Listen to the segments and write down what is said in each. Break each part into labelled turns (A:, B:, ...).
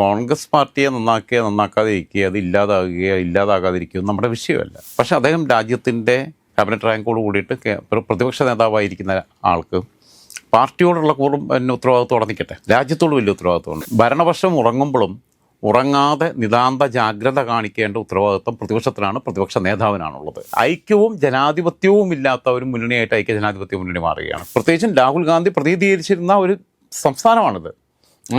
A: കോൺഗ്രസ് പാർട്ടിയെ നന്നാക്കുക നന്നാക്കാതെ ഇരിക്കുക അത് ഇല്ലാതാകുകയോ ഇല്ലാതാകാതിരിക്കുകയോ നമ്മുടെ വിഷയമല്ല പക്ഷേ അദ്ദേഹം രാജ്യത്തിൻ്റെ ക്യാബിനറ്റ് റാങ്കോട് കൂടിയിട്ട് പ്രതിപക്ഷ നേതാവായിരിക്കുന്ന ആൾക്ക് പാർട്ടിയോടുള്ള കൂടും പിന്നെ ഉത്തരവാദിത്വം നിൽക്കട്ടെ രാജ്യത്തോട് വലിയ ഉത്തരവാദിത്വമുണ്ട് ഭരണപക്ഷം ഉറങ്ങുമ്പോഴും ഉറങ്ങാതെ നിതാന്ത ജാഗ്രത കാണിക്കേണ്ട ഉത്തരവാദിത്വം പ്രതിപക്ഷത്തിനാണ് പ്രതിപക്ഷ നേതാവിനാണുള്ളത് ഐക്യവും ജനാധിപത്യവും ഇല്ലാത്ത ഒരു മുന്നണിയായിട്ട് ഐക്യ ജനാധിപത്യ മുന്നണി മാറുകയാണ് പ്രത്യേകിച്ചും രാഹുൽ ഗാന്ധി പ്രതിനിധീകരിച്ചിരുന്ന ഒരു സംസ്ഥാനമാണിത്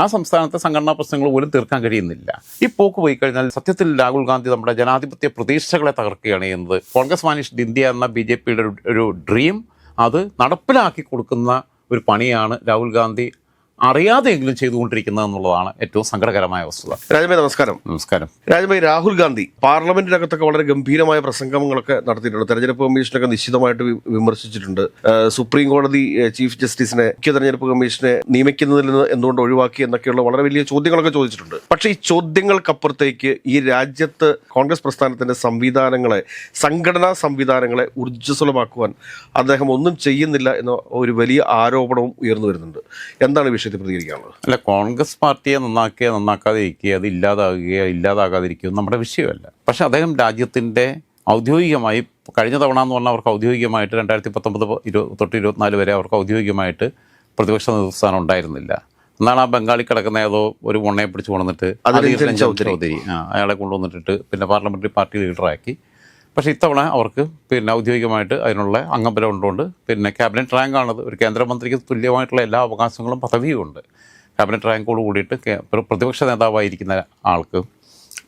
A: ആ സംസ്ഥാനത്തെ സംഘടനാ പ്രശ്നങ്ങൾ പോലും തീർക്കാൻ കഴിയുന്നില്ല ഈ പോക്ക് പോയി കഴിഞ്ഞാൽ സത്യത്തിൽ രാഹുൽ ഗാന്ധി നമ്മുടെ ജനാധിപത്യ പ്രതീക്ഷകളെ തകർക്കുകയാണ് എന്നത് കോൺഗ്രസ് മാനിഷ്ഡ് ഇന്ത്യ എന്ന ബി ജെ പിയുടെ ഒരു ഡ്രീം അത് നടപ്പിലാക്കി കൊടുക്കുന്ന ഒരു പണിയാണ് രാഹുൽ ഗാന്ധി അറിയാതെയെങ്കിലും ചെയ്തുകൊണ്ടിരിക്കുന്നത് എന്നുള്ളതാണ് ഏറ്റവും സങ്കടകരമായ വസ്തുത
B: രാജഭായ് നമസ്കാരം നമസ്കാരം രാജഭായ് രാഹുൽ ഗാന്ധി പാർലമെന്റിനകത്തൊക്കെ വളരെ ഗംഭീരമായ പ്രസംഗങ്ങളൊക്കെ നടത്തിയിട്ടുണ്ട് തെരഞ്ഞെടുപ്പ് കമ്മീഷനൊക്കെ നിശ്ചിതമായിട്ട് വിമർശിച്ചിട്ടുണ്ട് സുപ്രീം കോടതി ചീഫ് ജസ്റ്റിസിനെ മുഖ്യ തെരഞ്ഞെടുപ്പ് കമ്മീഷനെ നിയമിക്കുന്നതിൽ നിന്ന് എന്തുകൊണ്ട് ഒഴിവാക്കി എന്നൊക്കെയുള്ള വളരെ വലിയ ചോദ്യങ്ങളൊക്കെ ചോദിച്ചിട്ടുണ്ട് പക്ഷേ ഈ ചോദ്യങ്ങൾക്കപ്പുറത്തേക്ക് ഈ രാജ്യത്ത് കോൺഗ്രസ് പ്രസ്ഥാനത്തിന്റെ സംവിധാനങ്ങളെ സംഘടനാ സംവിധാനങ്ങളെ ഊർജ്ജസ്വലമാക്കുവാൻ അദ്ദേഹം ഒന്നും ചെയ്യുന്നില്ല എന്ന ഒരു വലിയ ആരോപണവും ഉയർന്നു വരുന്നുണ്ട് എന്താണ് വിഷയം വിഷയത്തിൽ പ്രതികരിക്കാനുള്ളത്
A: അല്ല കോൺഗ്രസ് പാർട്ടിയെ നന്നാക്കുക നന്നാക്കാതെ ഇരിക്കുക അത് ഇല്ലാതാകുകയോ ഇല്ലാതാകാതിരിക്കുകയോ നമ്മുടെ വിഷയമല്ല പക്ഷേ അദ്ദേഹം രാജ്യത്തിൻ്റെ ഔദ്യോഗികമായി കഴിഞ്ഞ തവണ എന്ന് പറഞ്ഞാൽ അവർക്ക് ഔദ്യോഗികമായിട്ട് രണ്ടായിരത്തി പത്തൊമ്പത് ഇരു തൊട്ട് ഇരുപത്തിനാല് വരെ അവർക്ക് ഔദ്യോഗികമായിട്ട് പ്രതിപക്ഷ നേതൃസ്ഥാനം ഉണ്ടായിരുന്നില്ല എന്നാണ് ആ ബംഗാളി കിടക്കുന്ന ഏതോ ഒരു ഉണ്ണയെ പിടിച്ച് കൊണ്ടുവന്നിട്ട് ചൗധരി അയാളെ കൊണ്ടുവന്നിട്ടിട്ട് പിന്നെ പാർലമെൻ്ററി പാർട്ടി ലീഡറാക്കി പക്ഷേ ഇത്തവണ അവർക്ക് പിന്നെ ഔദ്യോഗികമായിട്ട് അതിനുള്ള അംഗബലം ഉണ്ടോണ്ട് പിന്നെ ക്യാബിനറ്റ് റാങ്കാണത് ഒരു കേന്ദ്രമന്ത്രിക്ക് തുല്യമായിട്ടുള്ള എല്ലാ അവകാശങ്ങളും പദവിയും ഉണ്ട് ക്യാബിനറ്റ് റാങ്കോട് കൂടിയിട്ട് പ്രതിപക്ഷ നേതാവായിരിക്കുന്ന ആൾക്ക്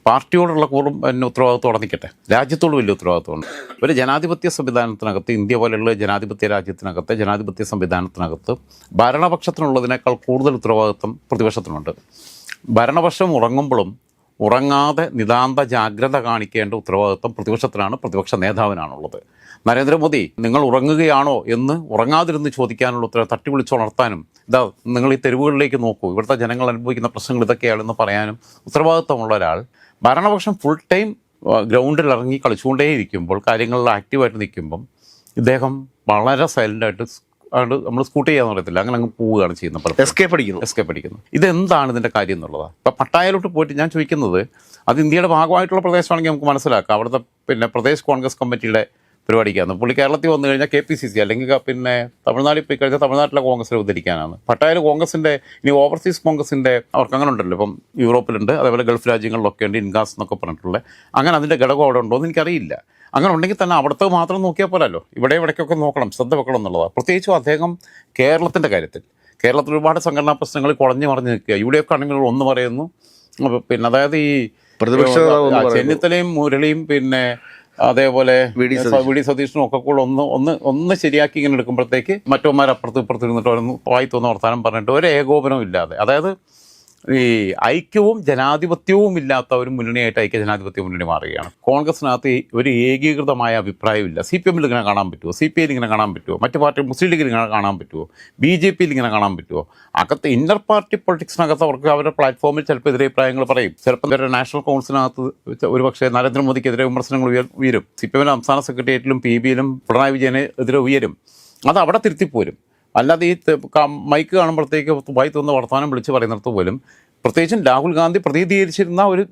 A: പാർട്ടിയോടുള്ള കൂടും പിന്നെ ഉത്തരവാദിത്വം നിൽക്കട്ടെ രാജ്യത്തോട് വലിയ ഉത്തരവാദിത്വമുണ്ട് ഒരു ജനാധിപത്യ സംവിധാനത്തിനകത്ത് ഇന്ത്യ പോലെയുള്ള ജനാധിപത്യ രാജ്യത്തിനകത്ത് ജനാധിപത്യ സംവിധാനത്തിനകത്ത് ഭരണപക്ഷത്തിനുള്ളതിനേക്കാൾ കൂടുതൽ ഉത്തരവാദിത്വം പ്രതിപക്ഷത്തിനുണ്ട് ഭരണപക്ഷം ഉറങ്ങുമ്പോഴും ഉറങ്ങാതെ നിതാന്ത ജാഗ്രത കാണിക്കേണ്ട ഉത്തരവാദിത്വം പ്രതിപക്ഷത്തിനാണ് പ്രതിപക്ഷ നേതാവിനാണുള്ളത് നരേന്ദ്രമോദി നിങ്ങൾ ഉറങ്ങുകയാണോ എന്ന് ഉറങ്ങാതിരുന്ന് ചോദിക്കാനുള്ള ഉത്തരവ് തട്ടി വിളിച്ചുണർത്താനും ഇതാ നിങ്ങൾ ഈ തെരുവുകളിലേക്ക് നോക്കൂ ഇവിടുത്തെ ജനങ്ങൾ അനുഭവിക്കുന്ന പ്രശ്നങ്ങൾ ഇതൊക്കെയാണെന്ന് പറയാനും ഉത്തരവാദിത്വമുള്ള ഒരാൾ ഭരണപക്ഷം ഫുൾ ടൈം ഗ്രൗണ്ടിൽ ഇറങ്ങി കളിച്ചുകൊണ്ടേയിരിക്കുമ്പോൾ കാര്യങ്ങളിൽ ആക്റ്റീവായിട്ട് നിൽക്കുമ്പം ഇദ്ദേഹം വളരെ സൈലൻ്റായിട്ട് അതുകൊണ്ട് നമ്മൾ സ്കൂട്ട് ചെയ്യാൻ പറയത്തില്ല അങ്ങനെ അങ്ങ് പോവുകയാണ് ചെയ്യുന്നത് എസ്കേപ്പ് അടിക്കുന്നു എസ്കേപ്പ് അടിക്കുന്നു ഇതെന്താണ് ഇതിൻ്റെ കാര്യം എന്നുള്ളതാണ് ഇപ്പം പട്ടായയിലോട്ട് പോയിട്ട് ഞാൻ ചോദിക്കുന്നത് അത് ഇന്ത്യയുടെ ഭാഗമായിട്ടുള്ള പ്രദേശമാണെങ്കിൽ നമുക്ക് മനസ്സിലാക്കാം അവിടുത്തെ പിന്നെ പ്രദേശ് കോൺഗ്രസ് കമ്മിറ്റിയുടെ പരിപാടിക്കാണ് പുള്ളി കേരളത്തിൽ വന്നു കഴിഞ്ഞാൽ കെ പി സി സി അല്ലെങ്കിൽ പിന്നെ തമിഴ്നാട്ടിൽ പോയി കഴിഞ്ഞാൽ തമിഴ്നാട്ടിലെ കോൺഗ്രസ് ഉദ്ധരിക്കാനാണ് പട്ടായാലും കോൺഗ്രസിൻ്റെ ഇനി ഓവർസീസ് കോൺഗ്രസിൻ്റെ അവർക്ക് അങ്ങനെ ഉണ്ടല്ലോ ഇപ്പം യൂറോപ്പിലുണ്ട് അതേപോലെ ഗൾഫ് രാജ്യങ്ങളിലൊക്കെ ഉണ്ട് ഇൻഗാസ് എന്നൊക്കെ പറഞ്ഞിട്ടുള്ളത് അങ്ങനെ അതിൻ്റെ ഘടകം അവിടെ ഉണ്ടോ എന്ന് എനിക്കറിയില്ല അങ്ങനെ ഉണ്ടെങ്കിൽ തന്നെ അവിടുത്തെ മാത്രം നോക്കിയാൽ പോലല്ലോ ഇവിടെ ഇവിടേക്കൊക്കെ നോക്കണം ശ്രദ്ധ വെക്കണം എന്നുള്ളതാണ് പ്രത്യേകിച്ചും അദ്ദേഹം കേരളത്തിൻ്റെ കാര്യത്തിൽ കേരളത്തിൽ ഒരുപാട് സംഘടനാ പ്രശ്നങ്ങൾ കുഴഞ്ഞു മറിഞ്ഞ് നിൽക്കുക യു ഡി എഫ് കണ്ണികൾ ഒന്ന് പറയുന്നു പിന്നെ അതായത് ഈ പ്രതിപക്ഷ ചെന്നിത്തലയും മുരളിയും പിന്നെ അതേപോലെ വി ഡി സതീഷനും ഒക്കെ കൂടെ ഒന്ന് ഒന്ന് ഒന്ന് ശരിയാക്കി ഇങ്ങനെ എടുക്കുമ്പോഴത്തേക്ക് മറ്റോമാർ അപ്പുറത്ത് ഇപ്പുറത്ത് ഇരുന്നിട്ട് വായി തോന്നുന്ന വർത്തമാനം പറഞ്ഞിട്ട് ഒരു ഏകോപനവും ഇല്ലാതെ അതായത് ഈ ഐക്യവും ജനാധിപത്യവും ഇല്ലാത്ത ഒരു മുന്നണിയായിട്ട് ഐക്യ ജനാധിപത്യ മുന്നണി മാറുകയാണ് കോൺഗ്രസിനകത്ത് ഒരു ഏകീകൃതമായ അഭിപ്രായമില്ല സി പി എമ്മിൽ ഇങ്ങനെ കാണാൻ പറ്റുമോ സി പി ഐയിൽ ഇങ്ങനെ കാണാൻ പറ്റുമോ മറ്റു പാർട്ടി മുസ്ലിം ലീഗിൽ ഇങ്ങനെ കാണാൻ പറ്റുമോ ബി ജെ പിയിൽ ഇങ്ങനെ കാണാൻ പറ്റുമോ അകത്ത് ഇന്നർ പാർട്ടി പൊളിറ്റിക്സിനകത്ത് അവർക്ക് അവരുടെ പ്ലാറ്റ്ഫോമിൽ ചിലപ്പോൾ അഭിപ്രായങ്ങൾ പറയും ചിലപ്പോൾ ഇവരുടെ നാഷണൽ കൗൺസിലിനകത്ത് പക്ഷേ നരേന്ദ്രമോദിക്കെതിരെ വിമർശനങ്ങൾ ഉയർ ഉയരും സി പി എമ്മിൻ്റെ സംസ്ഥാന സെക്രട്ടേറിയറ്റിലും പി ബിയിലും പിണറായി വിജയനെതിരെ ഉയരും അത് അവിടെ തിരുത്തിപ്പോരും അല്ലാതെ ഈ മൈക്ക് കാണുമ്പോഴത്തേക്ക് വായി തോന്നുന്ന വർത്തമാനം വിളിച്ച് പറയുന്നിടത്ത് പോലും പ്രത്യേകിച്ചും രാഹുൽ ഗാന്ധി പ്രതിനിധീകരിച്ചിരുന്ന ഒരു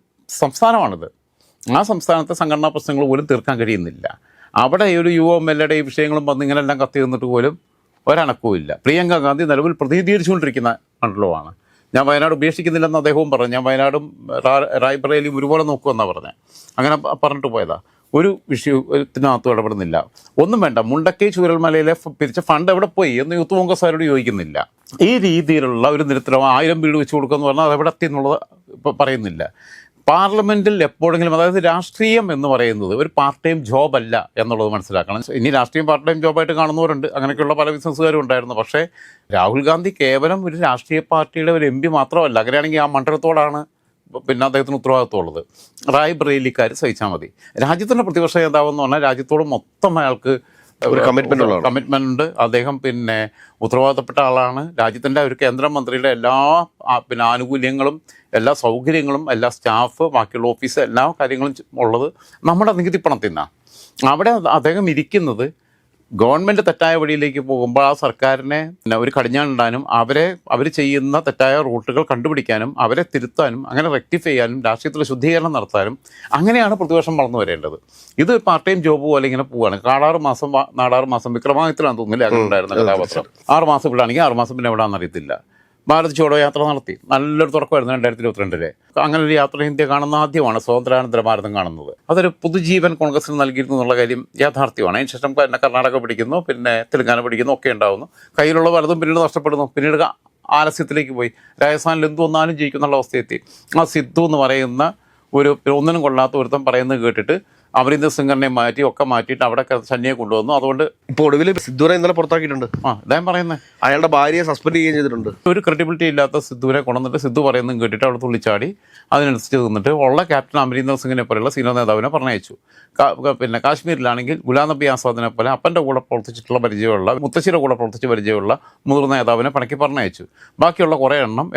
A: സംസ്ഥാനമാണിത് ആ സംസ്ഥാനത്തെ സംഘടനാ പ്രശ്നങ്ങൾ പോലും തീർക്കാൻ കഴിയുന്നില്ല അവിടെ ഒരു യു എം എൽ എയുടെ ഈ വിഷയങ്ങളും വന്ന് ഇങ്ങനെല്ലാം കത്തി നിന്നിട്ട് പോലും ഒരണക്കവുമില്ല പ്രിയങ്ക ഗാന്ധി നിലവിൽ പ്രതിനിധീകരിച്ചുകൊണ്ടിരിക്കുന്ന മണ്ഡലമാണ് ഞാൻ വയനാട് ഉപേക്ഷിക്കുന്നില്ലെന്ന് അദ്ദേഹവും പറഞ്ഞു ഞാൻ വയനാടും റായ്ബറേലിയും ഒരുപോലെ നോക്കുമെന്നാണ് പറഞ്ഞത് അങ്ങനെ പറഞ്ഞിട്ട് പോയതാണ് ഒരു വിഷയത്തിനകത്ത് ഇടപെടുന്നില്ല ഒന്നും വേണ്ട മുണ്ടക്കൈ ചൂരൽമലയിലെ പിരിച്ച ഫണ്ട് എവിടെ പോയി എന്ന് യൂത്ത് കോൺഗ്രസ്സുകാരോട് ചോദിക്കുന്നില്ല ഈ രീതിയിലുള്ള ഒരു നിരത്തിലോ ആയിരം വീട് വെച്ച് കൊടുക്കുമെന്ന് പറഞ്ഞാൽ എവിടെ എത്തിയെന്നുള്ളത് പറയുന്നില്ല പാർലമെൻറ്റിൽ എപ്പോഴെങ്കിലും അതായത് രാഷ്ട്രീയം എന്ന് പറയുന്നത് ഒരു പാർട്ട് ടൈം ജോബ് അല്ല എന്നുള്ളത് മനസ്സിലാക്കണം ഇനി രാഷ്ട്രീയം പാർട്ട് ടൈം ജോബായിട്ട് കാണുന്നവരുണ്ട് അങ്ങനെയൊക്കെയുള്ള പല ബിസിനസ്സുകാരും ഉണ്ടായിരുന്നു പക്ഷേ രാഹുൽ ഗാന്ധി കേവലം ഒരു രാഷ്ട്രീയ പാർട്ടിയുടെ ഒരു എം മാത്രമല്ല അങ്ങനെയാണെങ്കിൽ ആ മണ്ഡലത്തോടാണ് പിന്നെ അദ്ദേഹത്തിന് ഉത്തരവാദിത്വമുള്ളത് റായ് ബ്രേലിക്കാർ സഹിച്ചാൽ മതി രാജ്യത്തിൻ്റെ പ്രതിപക്ഷ നേതാവെന്ന് പറഞ്ഞാൽ രാജ്യത്തോട് മൊത്തം അയാൾക്ക് ഒരു കമ്മിറ്റ്മെൻ്റ് ഉള്ള കമ്മിറ്റ്മെൻ്റ് ഉണ്ട് അദ്ദേഹം പിന്നെ ഉത്തരവാദിത്തപ്പെട്ട ആളാണ് രാജ്യത്തിൻ്റെ ഒരു കേന്ദ്രമന്ത്രിയുടെ എല്ലാ പിന്നെ ആനുകൂല്യങ്ങളും എല്ലാ സൗകര്യങ്ങളും എല്ലാ സ്റ്റാഫ് ബാക്കിയുള്ള ഓഫീസ് എല്ലാ കാര്യങ്ങളും ഉള്ളത് നമ്മുടെ നികുതി പണത്തിൽ നിന്നാണ് അവിടെ അദ്ദേഹം ഇരിക്കുന്നത് ഗവൺമെന്റ് തെറ്റായ വഴിയിലേക്ക് പോകുമ്പോൾ ആ സർക്കാരിനെ ഒരു കടിഞ്ഞാണിടാനും അവരെ അവർ ചെയ്യുന്ന തെറ്റായ റൂട്ടുകൾ കണ്ടുപിടിക്കാനും അവരെ തിരുത്താനും അങ്ങനെ റെക്ടിഫൈ ചെയ്യാനും രാഷ്ട്രീയത്തിൽ ശുദ്ധീകരണം നടത്താനും അങ്ങനെയാണ് പ്രതിപക്ഷം വളർന്നു വരേണ്ടത് ഇത് പാർട്ട് ടൈം ജോബ് പോലെ ഇങ്ങനെ പോവുകയാണ് കാടാറ് മാസം നാടാറ് മാസം വിക്രമാദിത്യനാണെന്ന് തോന്നുന്നില്ല അങ്ങനെ ഉണ്ടായിരുന്ന കഥാപാത്രം ആറ് മാസം ഇവിടെ ആണെങ്കിൽ ആറ് മാസം പിന്നെ എവിടെയാണെന്ന് അറിയത്തില്ല ഭാരത് ജോഡോ യാത്ര നടത്തി നല്ലൊരു തുറക്കമായിരുന്നു രണ്ടായിരത്തി ഇരുപത്തിരണ്ടിലെ അങ്ങനെ ഒരു യാത്ര ഇന്ത്യ കാണുന്ന ആദ്യമാണ് സ്വാതന്ത്ര്യാനന്തര ഭാരതം കാണുന്നത് അതൊരു പുതുജീവൻ കോൺഗ്രസിന് നൽകിയിരുന്നു എന്നുള്ള കാര്യം യാഥാർത്ഥ്യമാണ് അതിനുശേഷം പിന്നെ കർണാടക പിടിക്കുന്നു പിന്നെ തെലുങ്കാന പിടിക്കുന്നു ഒക്കെ ഉണ്ടാവുന്നു കയ്യിലുള്ള പലതും പിന്നീട് നഷ്ടപ്പെടുന്നു പിന്നീട് ആലസ്യത്തിലേക്ക് പോയി രാജസ്ഥാനിൽ എന്തു വന്നാലും ജയിക്കുന്നുള്ള അവസ്ഥയെത്തി ആ സിദ്ധു എന്ന് പറയുന്ന ഒരു ഒന്നിനും കൊള്ളാത്ത ഒരുത്തം പറയുന്നത് കേട്ടിട്ട് അമരീന്ദർ സിംഗറിനെ മാറ്റി ഒക്കെ മാറ്റിയിട്ട് അവിടെ സന്നിയെ കൊണ്ടുവന്നു അതുകൊണ്ട്
B: ഇപ്പോൾ ഒടുവിൽ സിദ്ധൂരെ ഇന്നലെ പുറത്താക്കിയിട്ടുണ്ട്
A: ആ അദ്ദേഹം പറയുന്നത്
B: അയാളുടെ ഭാര്യയെ സസ്പെൻഡ് ചെയ്യുകയും ചെയ്തിട്ടുണ്ട്
A: ഒരു ക്രെഡിബിലിറ്റി ഇല്ലാത്ത സിദ്ധൂരെ കൊണ്ടുവന്നിട്ട് സിദ്ധു പറയുന്നതും കേട്ടിട്ട് അവിടെ തുള്ളിച്ചാടി അതിനനുസരിച്ച് നിന്നിട്ട് ഉള്ള ക്യാപ്റ്റൻ അമരീന്ദർ സിംഗിനെ പോലെയുള്ള സീനിയർ നേതാവിനെ പറഞ്ഞയച്ചു പിന്നെ കാശ്മീരിലാണെങ്കിൽ ഗുലാം നബി ആസാദിനെ പോലെ അപ്പൻ്റെ കൂടെ പ്രവർത്തിച്ചിട്ടുള്ള പരിചയമുള്ള മുത്തശ്ശിയുടെ കൂടെ പ്രവർത്തിച്ച് പരിചയമുള്ള മുതിർന്ന നേതാവിനെ പണക്കി പറഞ്ഞയച്ചു ബാക്കിയുള്ള കുറേ എണ്ണം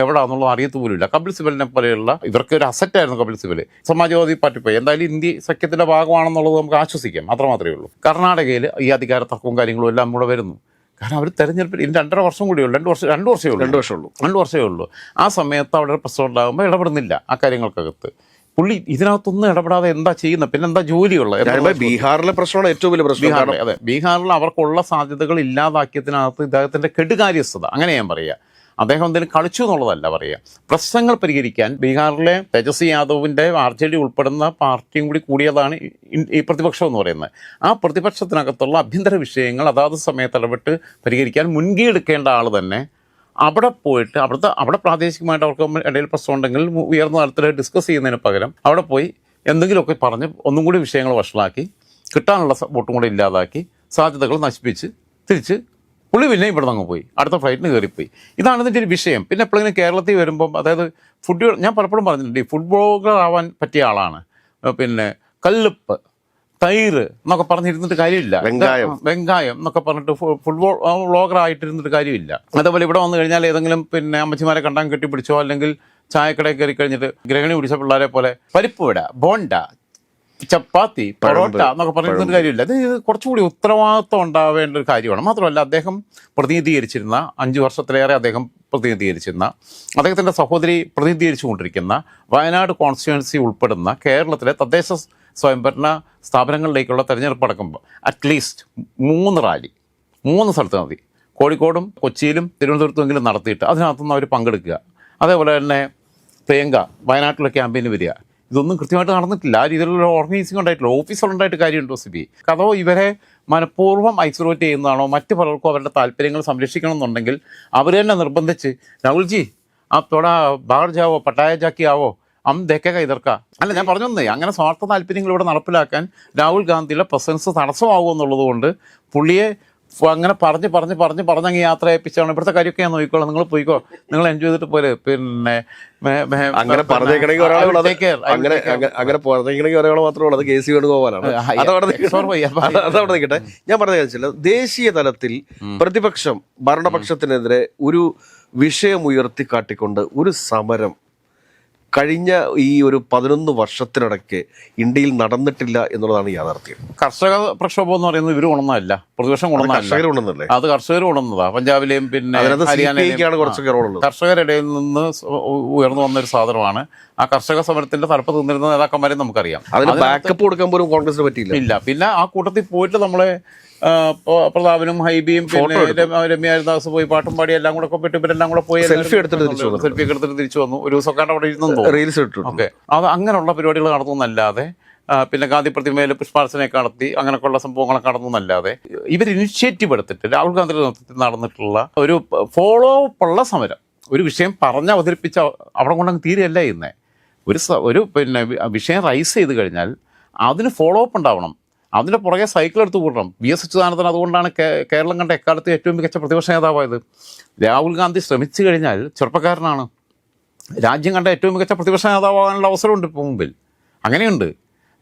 A: അറിയത്ത് പോലും ഇല്ല കപിൽ സിബലിനെ പോലെയുള്ള ഇവർക്ക് ഒരു അസറ്റായിരുന്നു കപിൽ സിബൽ സമാജ്വാദി പാർട്ടി പോയി എന്തായാലും ഇന്ത്യ സഖ്യത്തിൻ്റെ ഭാഗം ഭാഗമാണെന്നുള്ളത് നമുക്ക് ആശ്വസിക്കാം അത്രമാത്രമേ ഉള്ളൂ കർണാടകയിൽ ഈ അധികാര തർക്കവും കാര്യങ്ങളും എല്ലാം കൂടെ വരുന്നു കാരണം അവർ തെരഞ്ഞെടുപ്പിൽ ഇനി രണ്ടര വർഷം കൂടി ഉള്ളൂ രണ്ട് വർഷം രണ്ട് വർഷമേ ഉള്ളൂ രണ്ട് വർഷമേ ഉള്ളൂ രണ്ട് വർഷമേ ഉള്ളൂ ആ സമയത്ത് അവിടെ പ്രശ്നം ഉണ്ടാകുമ്പോൾ ഇടപെടുന്നില്ല ആ കാര്യങ്ങൾക്കകത്ത് പുള്ളി ഇതിനകത്തൊന്നും ഇടപെടാതെ എന്താ ചെയ്യുന്നത് പിന്നെ എന്താ ജോലിയുള്ളത്
B: ബീഹാറിലെ പ്രശ്നമാണ് ഏറ്റവും വലിയ
A: പ്രശ്നം അതെ ബീഹാറിൽ അവർക്കുള്ള സാധ്യതകൾ ഇല്ലാതാക്കിയതിനകത്ത് ഇദ്ദേഹത്തിൻ്റെ കെടുകാര്യസ്ഥത അങ്ങനെ ഞാൻ പറയുക അദ്ദേഹം എന്തെങ്കിലും കളിച്ചു എന്നുള്ളതല്ല പറയുക പ്രശ്നങ്ങൾ പരിഹരിക്കാൻ ബീഹാറിലെ തേജസ്വി യാദവിൻ്റെ ആർ ജെ ഡി ഉൾപ്പെടുന്ന പാർട്ടിയും കൂടി കൂടിയതാണ് ഈ പ്രതിപക്ഷം എന്ന് പറയുന്നത് ആ പ്രതിപക്ഷത്തിനകത്തുള്ള അഭ്യന്തര വിഷയങ്ങൾ അതാത് സമയത്ത് ഇടപെട്ട് പരിഹരിക്കാൻ മുൻകൈ എടുക്കേണ്ട ആൾ തന്നെ അവിടെ പോയിട്ട് അവിടുത്തെ അവിടെ പ്രാദേശികമായിട്ട് അവർക്ക് ഇടയിൽ പ്രശ്നമുണ്ടെങ്കിൽ ഉയർന്ന തലത്തിൽ ഡിസ്കസ് ചെയ്യുന്നതിന് പകരം അവിടെ പോയി എന്തെങ്കിലുമൊക്കെ പറഞ്ഞ് ഒന്നും കൂടി വിഷയങ്ങൾ വഷളാക്കി കിട്ടാനുള്ള വോട്ടും കൂടി ഇല്ലാതാക്കി സാധ്യതകൾ നശിപ്പിച്ച് തിരിച്ച് പുള്ളി പിന്നെയും ഇവിടെ അങ്ങ് പോയി അടുത്ത ഫ്ലൈറ്റിന് കയറിപ്പോയി ഇതാണ് ഇതിൻ്റെ ഒരു വിഷയം പിന്നെ എപ്പോഴെങ്കിലും കേരളത്തിൽ വരുമ്പം അതായത് ഫുഡ് ഞാൻ പലപ്പോഴും പറഞ്ഞിട്ടുണ്ട് ഈ ഫുഡ് ബ്ലോഗർ ആവാൻ പറ്റിയ ആളാണ് പിന്നെ കല്ലുപ്പ് തൈര് എന്നൊക്കെ പറഞ്ഞിരുന്നിട്ട് കാര്യമില്ല വെങ്കായം വെങ്കായം എന്നൊക്കെ പറഞ്ഞിട്ട് ഫുട്ബോൾ വ്ളോഗർ ആയിട്ടിരുന്നിട്ട് കാര്യമില്ല അതേപോലെ ഇവിടെ വന്നു കഴിഞ്ഞാൽ ഏതെങ്കിലും പിന്നെ അമ്മച്ചിമാരെ കണ്ടാൻ കെട്ടിപ്പിടിച്ചോ അല്ലെങ്കിൽ ചായക്കടയിൽ കയറി കഴിഞ്ഞിട്ട് ഗ്രഹിണി പിടിച്ച പിള്ളേരെ പോലെ പരിപ്പ് വിട ബോണ്ട ചപ്പാത്തി പൊറോട്ട എന്നൊക്കെ പറയുന്നൊരു കാര്യമില്ല അത് കുറച്ചുകൂടി ഉത്തരവാദിത്വം ഉണ്ടാവേണ്ട ഒരു കാര്യമാണ് മാത്രമല്ല അദ്ദേഹം പ്രതിനിധീകരിച്ചിരുന്ന അഞ്ച് വർഷത്തിലേറെ അദ്ദേഹം പ്രതിനിധീകരിച്ചിരുന്ന അദ്ദേഹത്തിൻ്റെ സഹോദരി പ്രതിനിധീകരിച്ചുകൊണ്ടിരിക്കുന്ന വയനാട് കോൺസ്റ്റിറ്റ്യുവൻസി ഉൾപ്പെടുന്ന കേരളത്തിലെ തദ്ദേശ സ്വയംഭരണ സ്ഥാപനങ്ങളിലേക്കുള്ള തെരഞ്ഞെടുപ്പ് അടക്കം അറ്റ്ലീസ്റ്റ് മൂന്ന് റാലി മൂന്ന് സ്ഥലത്ത് മതി കോഴിക്കോടും കൊച്ചിയിലും തിരുവനന്തപുരത്തുമെങ്കിലും നടത്തിയിട്ട് അതിനകത്തുനിന്ന് അവർ പങ്കെടുക്കുക അതേപോലെ തന്നെ പ്രിയങ്ക വയനാട്ടിലെ ക്യാമ്പയിന് വരിക ഇതൊന്നും കൃത്യമായിട്ട് നടന്നിട്ടില്ല ആ രീതിയിലുള്ള ഓർഗനൈസിംഗ് ഉണ്ടായിട്ടില്ല ഓഫീസുകൾ ഉണ്ടായിട്ട് കാര്യമുണ്ടോ സി ബി അതോ ഇവരെ മനഃപൂർവ്വം ഐസൊലേറ്റ് ചെയ്യുന്നതാണോ മറ്റു പലർക്കും അവരുടെ താല്പര്യങ്ങൾ സംരക്ഷിക്കണം എന്നുണ്ടെങ്കിൽ അവർ തന്നെ നിർബന്ധിച്ച് രാഹുൽജി ആ തൊട ബാർജാവോ ജാവോ പട്ടായ ജാക്കി ആവോ അം ദേക്ക കൈതർക്ക അല്ല ഞാൻ പറഞ്ഞു തന്നേ അങ്ങനെ സ്വാർത്ഥ താല്പര്യങ്ങൾ ഇവിടെ നടപ്പിലാക്കാൻ രാഹുൽ ഗാന്ധിയുടെ പ്രസൻസ് തടസ്സമാകും കൊണ്ട് പുള്ളിയെ അങ്ങനെ പറഞ്ഞ് പറഞ്ഞ് പറഞ്ഞ് പറഞ്ഞങ്ങ് യാത്ര ഏൽപ്പിച്ചാണ് ഇവിടുത്തെ കാര്യമൊക്കെ ഞാൻ നോക്കിക്കോളാം നിങ്ങൾ പോയിക്കോ നിങ്ങൾ എൻജോയ് ചെയ്തിട്ട് പോരെ പിന്നെ
B: അങ്ങനെ പറഞ്ഞേക്കണെങ്കിൽ ഒരാളെ അങ്ങനെ അങ്ങനെ ഒരാളെ മാത്രമേ ഉള്ളത് കെ സി വേണുഗോപാലാണ് അതവിടെ നിൽക്കട്ടെ ഞാൻ പറഞ്ഞ കഴിച്ചില്ല ദേശീയ തലത്തിൽ പ്രതിപക്ഷം ഭരണപക്ഷത്തിനെതിരെ ഒരു വിഷയം ഉയർത്തി കാട്ടിക്കൊണ്ട് ഒരു സമരം കഴിഞ്ഞ ഈ ഒരു പതിനൊന്ന് വർഷത്തിനിടയ്ക്ക് ഇന്ത്യയിൽ നടന്നിട്ടില്ല എന്നുള്ളതാണ് യാഥാർത്ഥ്യം
A: കർഷക പ്രക്ഷോഭം എന്ന് പറയുന്നത് ഇവർ ഉണർന്നതല്ല പ്രതിപക്ഷം കർഷകർ ഉണർന്നല്ലേ അത് കർഷകർ ഉണർന്നതാണ് പഞ്ചാബിലെയും പിന്നെ
B: ഹരിയാനയിലേക്കാണ് കുറച്ച്
A: കുറവുള്ളത് നിന്ന് ഉയർന്നു വന്ന ഒരു സാധനമാണ് ആ കർഷക സമരത്തിന്റെ തലപ്പത്ത് നിന്നിരുന്ന നേതാക്കന്മാരെയും നമുക്കറിയാം
B: അതിന് ബാക്കപ്പ് കൊടുക്കാൻ പോലും കോൺഗ്രസിന് പറ്റിയില്ല
A: ഇല്ല പിന്നെ ആ കൂട്ടത്തിൽ പോയിട്ട് നമ്മളെ പ്രതാപനും ഹൈബിയും പിന്നെ രമ്യ പോയി പാട്ടും പാടി എല്ലാം കൂടെ പെട്ട് ഇവരെല്ലാം കൂടെ പോയി
B: സെൽഫി എടുത്തിട്ട് തിരിച്ചു വന്നു
A: സെൽഫി എടുത്തിട്ട് തിരിച്ചു വന്നു ഒരു ദിവസം അവിടെ ഇരുന്നു റീൽസ് ഇട്ടു ഓക്കെ അത് അങ്ങനെയുള്ള പരിപാടികൾ നടത്തുന്നല്ലാതെ പിന്നെ ഗാന്ധി പ്രതിമയിൽ പുഷ്പാർച്ചനയെ നടത്തി അങ്ങനെയൊക്കെയുള്ള സംഭവങ്ങളൊക്കെ നടന്നല്ലാതെ ഇവർ ഇനിഷ്യേറ്റീവ് എടുത്തിട്ട് രാഹുൽ ഗാന്ധിയുടെ നേതൃത്വത്തിൽ നടന്നിട്ടുള്ള ഒരു ഫോളോ അപ്പ് ഉള്ള സമരം ഒരു വിഷയം പറഞ്ഞ് അവതരിപ്പിച്ച അവിടെ കൊണ്ടങ്ങ് തീരെയല്ല ഇന്നേ ഒരു ഒരു പിന്നെ വിഷയം റൈസ് ചെയ്ത് കഴിഞ്ഞാൽ അതിന് ഫോളോ അപ്പ് ഉണ്ടാവണം അതിൻ്റെ പുറകെ സൈക്കിൾ എടുത്തു കൂടണം വി എസ് അച്യുതാനന്ദൻ അതുകൊണ്ടാണ് കേരളം കണ്ട എക്കാലത്ത് ഏറ്റവും മികച്ച പ്രതിപക്ഷ നേതാവായത് രാഹുൽ ഗാന്ധി ശ്രമിച്ചു കഴിഞ്ഞാൽ ചെറുപ്പക്കാരനാണ് രാജ്യം കണ്ട ഏറ്റവും മികച്ച പ്രതിപക്ഷ നേതാവാകാനുള്ള അവസരമുണ്ട് ഇപ്പോൾ മുമ്പിൽ അങ്ങനെയുണ്ട്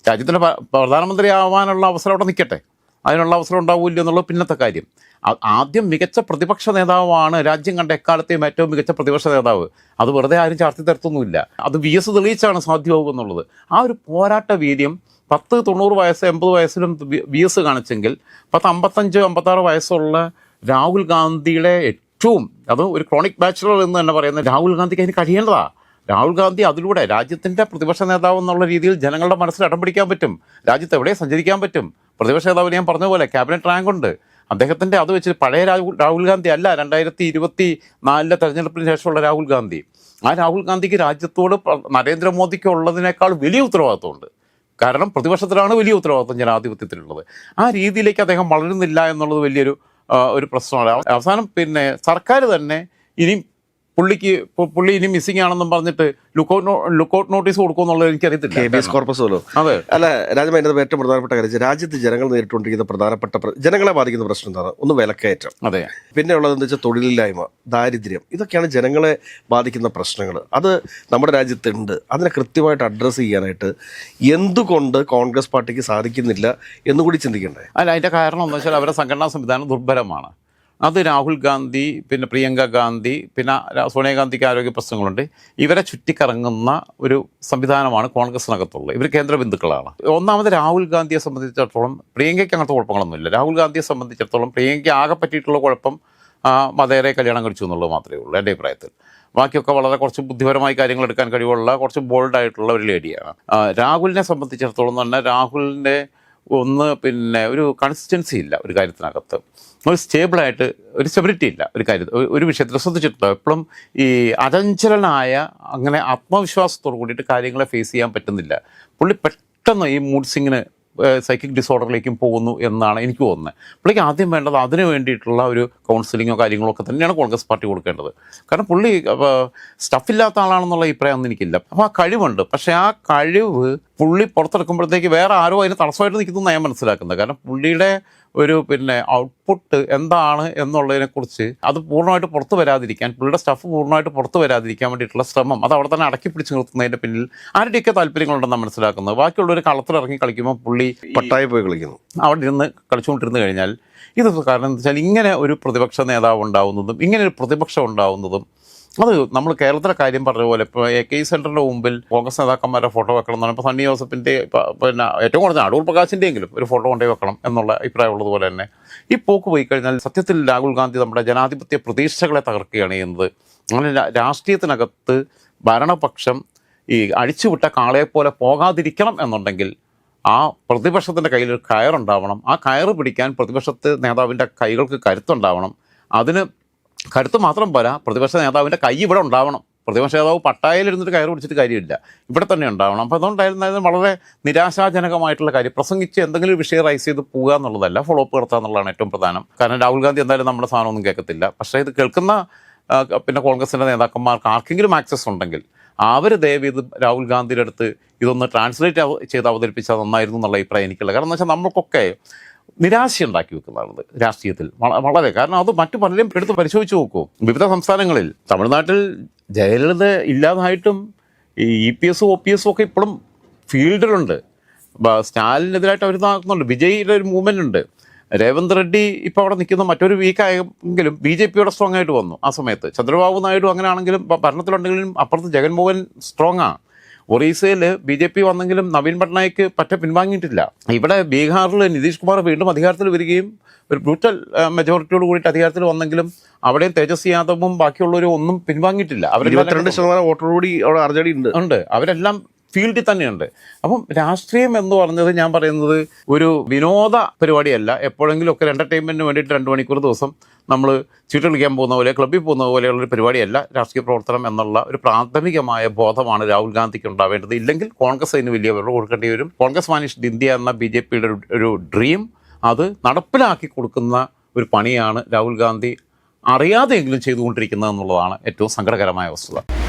A: രാജ്യത്തിൻ്റെ പ്രധാനമന്ത്രി ആവാനുള്ള അവസരം അവിടെ നിൽക്കട്ടെ അതിനുള്ള അവസരം ഉണ്ടാവില്ല എന്നുള്ളത് പിന്നത്തെ കാര്യം ആദ്യം മികച്ച പ്രതിപക്ഷ നേതാവാണ് രാജ്യം കണ്ട എക്കാലത്തെയും ഏറ്റവും മികച്ച പ്രതിപക്ഷ നേതാവ് അത് വെറുതെ ആരും ചാർത്തി തരത്തൊന്നുമില്ല അത് വി എസ് തെളിയിച്ചാണ് സാധ്യമാകുമെന്നുള്ളത് ആ ഒരു പോരാട്ട വീര്യം പത്ത് തൊണ്ണൂറ് വയസ്സ് എൺപത് വയസ്സിലും വി എസ് കാണിച്ചെങ്കിൽ പത്ത് അമ്പത്തഞ്ച് അമ്പത്താറ് വയസ്സുള്ള രാഹുൽ ഗാന്ധിയുടെ ഏറ്റവും അത് ഒരു ക്രോണിക് ബാച്ചുലർ എന്ന് തന്നെ പറയുന്ന രാഹുൽ ഗാന്ധിക്ക് അതിന് കഴിയേണ്ടതാണ് രാഹുൽ ഗാന്ധി അതിലൂടെ രാജ്യത്തിൻ്റെ പ്രതിപക്ഷ നേതാവ് എന്നുള്ള രീതിയിൽ ജനങ്ങളുടെ മനസ്സിൽ ഇടം പിടിക്കാൻ പറ്റും രാജ്യത്ത് എവിടെ സഞ്ചരിക്കാൻ പറ്റും പ്രതിപക്ഷ നേതാവ് ഞാൻ പറഞ്ഞ പോലെ ക്യാബിനറ്റ് റാങ്ക് ഉണ്ട് അദ്ദേഹത്തിൻ്റെ അത് വെച്ച് പഴയ രാഹുൽ രാഹുൽ ഗാന്ധി അല്ല രണ്ടായിരത്തി ഇരുപത്തി നാലിലെ തെരഞ്ഞെടുപ്പിന് ശേഷമുള്ള രാഹുൽ ഗാന്ധി ആ രാഹുൽ ഗാന്ധിക്ക് രാജ്യത്തോട് നരേന്ദ്രമോദിക്ക് ഉള്ളതിനേക്കാൾ വലിയ ഉത്തരവാദിത്വമുണ്ട് കാരണം പ്രതിപക്ഷത്തിലാണ് വലിയ ഉത്തരവാദിത്വം ജനാധിപത്യത്തിലുള്ളത് ആ രീതിയിലേക്ക് അദ്ദേഹം വളരുന്നില്ല എന്നുള്ളത് വലിയൊരു ഒരു പ്രശ്നമാണ് അവസാനം പിന്നെ സർക്കാർ തന്നെ ഇനിയും പുള്ളിക്ക് പുള്ളി ഇനി മിസ്സിംഗ് ആണെന്നും പറഞ്ഞിട്ട് ലുക്കൗട്ട് ലുക്കൌട്ട് നോട്ടീസ് കൊടുക്കുമെന്നുള്ളത് എനിക്കറിയത്തില്ല
B: കോർപ്പസ് അതെ അല്ല രാജ്യം അതിനകത്ത് ഏറ്റവും പ്രധാനപ്പെട്ട കാര്യം രാജ്യത്ത് ജനങ്ങൾ നേരിട്ടുകൊണ്ടിരിക്കുന്ന പ്രധാനപ്പെട്ട ജനങ്ങളെ ബാധിക്കുന്ന പ്രശ്നം എന്താണ് ഒന്ന് വിലക്കയറ്റം അതെ പിന്നെ ഉള്ളതെന്ന് വെച്ചാൽ തൊഴിലില്ലായ്മ ദാരിദ്ര്യം ഇതൊക്കെയാണ് ജനങ്ങളെ ബാധിക്കുന്ന പ്രശ്നങ്ങൾ അത് നമ്മുടെ രാജ്യത്തുണ്ട് അതിനെ കൃത്യമായിട്ട് അഡ്രസ്സ് ചെയ്യാനായിട്ട് എന്തുകൊണ്ട് കോൺഗ്രസ് പാർട്ടിക്ക് സാധിക്കുന്നില്ല എന്നുകൂടി ചിന്തിക്കണ്ടേ
A: അല്ല അതിൻ്റെ കാരണം എന്താ വെച്ചാൽ അവരുടെ സംഘടനാ സംവിധാനം ദുർബലമാണ് അത് രാഹുൽ ഗാന്ധി പിന്നെ പ്രിയങ്ക ഗാന്ധി പിന്നെ സോണിയാഗാന്ധിക്ക് ആരോഗ്യ പ്രശ്നങ്ങളുണ്ട് ഇവരെ ചുറ്റിക്കറങ്ങുന്ന ഒരു സംവിധാനമാണ് കോൺഗ്രസിനകത്തുള്ളത് ഇവർ കേന്ദ്ര ബിന്ദുക്കളാണ് ഒന്നാമത് രാഹുൽ ഗാന്ധിയെ സംബന്ധിച്ചിടത്തോളം പ്രിയങ്കയ്ക്ക് അങ്ങനത്തെ കുഴപ്പങ്ങളൊന്നുമില്ല രാഹുൽ ഗാന്ധിയെ സംബന്ധിച്ചിടത്തോളം പ്രിയങ്കയ്ക്ക് ആകെ പറ്റിയിട്ടുള്ള കുഴപ്പം മതേരെ കല്യാണം കഴിച്ചു എന്നുള്ളത് മാത്രമേ ഉള്ളൂ എൻ്റെ അഭിപ്രായത്തിൽ ബാക്കിയൊക്കെ വളരെ കുറച്ച് ബുദ്ധിപരമായി കാര്യങ്ങൾ എടുക്കാൻ കഴിവുള്ള കുറച്ച് ബോൾഡായിട്ടുള്ള ഒരു ലേഡിയാണ് രാഹുലിനെ സംബന്ധിച്ചിടത്തോളം തന്നെ രാഹുലിൻ്റെ ഒന്ന് പിന്നെ ഒരു കൺസിസ്റ്റൻസി ഇല്ല ഒരു കാര്യത്തിനകത്ത് ഒരു സ്റ്റേബിളായിട്ട് ഒരു സ്റ്റെബിലിറ്റി ഇല്ല ഒരു കാര്യത്തിൽ ഒരു വിഷയത്തിൽ ശ്രദ്ധിച്ചിട്ടുണ്ടോ എപ്പോഴും ഈ അതഞ്ചലനായ അങ്ങനെ ആത്മവിശ്വാസത്തോടു കൂടിയിട്ട് കാര്യങ്ങളെ ഫേസ് ചെയ്യാൻ പറ്റുന്നില്ല പുള്ളി പെട്ടെന്ന് ഈ മൂഡ് സിങ്ങിന് സൈക്കിക് ഡിസോർഡറിലേക്കും പോകുന്നു എന്നാണ് എനിക്ക് തോന്നുന്നത് പുള്ളിക്ക് ആദ്യം വേണ്ടത് അതിന് വേണ്ടിയിട്ടുള്ള ഒരു കൗൺസിലിങ്ങോ കാര്യങ്ങളോ ഒക്കെ തന്നെയാണ് കോൺഗ്രസ് പാർട്ടി കൊടുക്കേണ്ടത് കാരണം പുള്ളി സ്റ്റഫില്ലാത്ത ആളാണെന്നുള്ള ഒന്നും എനിക്കില്ല അപ്പോൾ ആ കഴിവുണ്ട് പക്ഷേ ആ കഴിവ് പുള്ളി പുറത്തെടുക്കുമ്പോഴത്തേക്ക് വേറെ ആരോ അതിന് തടസ്സമായിട്ട് നിൽക്കുന്നു ഞാൻ മനസ്സിലാക്കുന്നത് കാരണം പുള്ളിയുടെ ഒരു പിന്നെ ഔട്ട്പുട്ട് എന്താണ് എന്നുള്ളതിനെ കുറിച്ച് അത് പൂർണ്ണമായിട്ട് പുറത്തു വരാതിരിക്കാൻ പുള്ളിയുടെ സ്റ്റഫ് പൂർണ്ണമായിട്ട് പുറത്തു വരാതിരിക്കാൻ വേണ്ടിയിട്ടുള്ള ശ്രമം അത് അവിടെ തന്നെ അടക്കി പിടിച്ച് നിർത്തുന്നതിൻ്റെ പിന്നിൽ ആരുടെയൊക്കെ താല്പര്യങ്ങളുണ്ടെന്ന് മനസ്സിലാക്കുന്നത് ബാക്കിയുള്ളവർ കളത്തിലിറങ്ങി കളിക്കുമ്പോൾ പുള്ളി പട്ടായി പോയി കളിക്കുന്നു അവിടെ ഇരുന്ന് കളിച്ചുകൊണ്ടിരുന്നു കഴിഞ്ഞാൽ ഇത് കാരണം എന്താ വെച്ചാൽ ഇങ്ങനെ ഒരു പ്രതിപക്ഷ നേതാവ് ഉണ്ടാവുന്നതും ഇങ്ങനെ ഒരു പ്രതിപക്ഷം ഉണ്ടാവുന്നതും അത് നമ്മൾ കേരളത്തിലെ കാര്യം പറഞ്ഞ പോലെ ഇപ്പോൾ എ കെ സെൻറ്ററിൻ്റെ മുമ്പിൽ കോൺഗ്രസ് നേതാക്കന്മാരുടെ ഫോട്ടോ വെക്കണം എന്നാണ് ഇപ്പോൾ സണ്ണി ജോസഫിൻ്റെ പിന്നെ ഏറ്റവും കുറഞ്ഞ അടൂർ പ്രകാശിൻ്റെയെങ്കിലും ഒരു ഫോട്ടോ കൊണ്ടേ വെക്കണം എന്നുള്ള അഭിപ്രായമുള്ളതുപോലെ പോലെ തന്നെ ഈ പോക്ക് പോയി കഴിഞ്ഞാൽ സത്യത്തിൽ രാഹുൽ ഗാന്ധി നമ്മുടെ ജനാധിപത്യ പ്രതീക്ഷകളെ തകർക്കുകയാണ് ചെയ്യുന്നത് അങ്ങനെ രാഷ്ട്രീയത്തിനകത്ത് ഭരണപക്ഷം ഈ അഴിച്ചുവിട്ട കാളയെപ്പോലെ പോകാതിരിക്കണം എന്നുണ്ടെങ്കിൽ ആ പ്രതിപക്ഷത്തിൻ്റെ കയ്യിൽ ഒരു കയറുണ്ടാവണം ആ കയറ് പിടിക്കാൻ പ്രതിപക്ഷത്തെ നേതാവിൻ്റെ കൈകൾക്ക് കരുത്തുണ്ടാവണം അതിന് കരുത്ത് മാത്രം പോരാ പ്രതിപക്ഷ നേതാവിൻ്റെ കൈ ഇവിടെ ഉണ്ടാവണം പ്രതിപക്ഷ നേതാവ് പട്ടായയിലിരുന്നിട്ട് കയറി പിടിച്ചിട്ട് കാര്യമില്ല ഇവിടെ തന്നെ ഉണ്ടാവണം അപ്പോൾ അതുകൊണ്ടായിരുന്നു വളരെ നിരാശാജനകമായിട്ടുള്ള കാര്യം പ്രസംഗിച്ച് എന്തെങ്കിലും വിഷയം റൈസ് ചെയ്ത് പോകുക എന്നുള്ളതല്ല ഫോളോ അപ്പ് നടത്തുക എന്നുള്ളതാണ് ഏറ്റവും പ്രധാനം കാരണം രാഹുൽ ഗാന്ധി എന്തായാലും നമ്മുടെ സാധനമൊന്നും കേൾക്കത്തില്ല പക്ഷേ ഇത് കേൾക്കുന്ന പിന്നെ കോൺഗ്രസിൻ്റെ നേതാക്കന്മാർക്ക് ആർക്കെങ്കിലും ആക്സസ് ഉണ്ടെങ്കിൽ അവർ ദയവ് ഇത് രാഹുൽ ഗാന്ധിയുടെ അടുത്ത് ഇതൊന്ന് ട്രാൻസ്ലേറ്റ് ചെയ്ത് അവതരിപ്പിച്ചാൽ നന്നായിരുന്നു എന്നുള്ള അഭിപ്രായം എനിക്കുള്ളത് കാരണം എന്ന് വെച്ചാൽ നമ്മൾക്കൊക്കെ നിരാശയുണ്ടാക്കി വെക്കുന്നതാണത് രാഷ്ട്രീയത്തിൽ വളരെ കാരണം അത് മറ്റു പലരും എടുത്ത് പരിശോധിച്ച് നോക്കൂ വിവിധ സംസ്ഥാനങ്ങളിൽ തമിഴ്നാട്ടിൽ ജയലളിത ഇല്ലാതായിട്ടും ഈ ഇ പി എസും ഒ പി എസും ഒക്കെ ഇപ്പോഴും ഫീൽഡിലുണ്ട് സ്റ്റാലിനെതിരായിട്ട് അവർ നടക്കുന്നുണ്ട് വിജയിയുടെ ഒരു മൂവ്മെൻ്റ് ഉണ്ട് രേവന്ത് റെഡ്ഡി ഇപ്പോൾ അവിടെ നിൽക്കുന്ന മറ്റൊരു വീക്കായെങ്കിലും ബി ജെ പിയുടെ സ്ട്രോങ് ആയിട്ട് വന്നു ആ സമയത്ത് ചന്ദ്രബാബു നായിഡു അങ്ങനെയാണെങ്കിലും ഭരണത്തിലുണ്ടെങ്കിലും അപ്പുറത്ത് ജഗൻമോഹൻ സ്ട്രോങ് ആണ് ഒറീസയിൽ ബി ജെ പി വന്നെങ്കിലും നവീൻ പട്നായിക്ക് പറ്റ പിൻവാങ്ങിയിട്ടില്ല ഇവിടെ ബീഹാറിൽ നിതീഷ് കുമാർ വീണ്ടും അധികാരത്തിൽ വരികയും ഒരു ബ്രൂട്ടൽ മെജോറിറ്റിയോട് കൂടിയിട്ട് അധികാരത്തിൽ വന്നെങ്കിലും അവിടെയും തേജസ്വി യാദവും ബാക്കിയുള്ളവരും ഒന്നും പിൻവാങ്ങിയിട്ടില്ല
B: അവർ ഇരുപത്തിരണ്ട് ശതമാനം വോട്ടോടുകൂടി അവിടെ ആർ ഉണ്ട്
A: ഉണ്ട് അവരെല്ലാം ഫീൽഡിൽ തന്നെയുണ്ട് അപ്പം രാഷ്ട്രീയം എന്ന് പറഞ്ഞത് ഞാൻ പറയുന്നത് ഒരു വിനോദ പരിപാടിയല്ല എപ്പോഴെങ്കിലും ഒക്കെ എൻ്റർടൈൻമെൻറ്റിന് വേണ്ടിയിട്ട് രണ്ട് മണിക്കൂർ ദിവസം നമ്മൾ ചീട്ട് കളിക്കാൻ പോകുന്ന പോലെ ക്ലബ്ബിൽ പോകുന്ന പോലെയുള്ളൊരു പരിപാടിയല്ല രാഷ്ട്രീയ പ്രവർത്തനം എന്നുള്ള ഒരു പ്രാഥമികമായ ബോധമാണ് രാഹുൽ ഗാന്ധിക്ക് ഉണ്ടാവേണ്ടത് ഇല്ലെങ്കിൽ കോൺഗ്രസ് അതിന് വലിയ വില കൊടുക്കേണ്ടി വരും കോൺഗ്രസ് മാനിഷ്ഡ് ഇന്ത്യ എന്ന ബി ജെ പിയുടെ ഒരു ഡ്രീം അത് നടപ്പിലാക്കി കൊടുക്കുന്ന ഒരു പണിയാണ് രാഹുൽ ഗാന്ധി അറിയാതെയെങ്കിലും ചെയ്തുകൊണ്ടിരിക്കുന്നത് എന്നുള്ളതാണ് ഏറ്റവും സങ്കടകരമായ വസ്തുത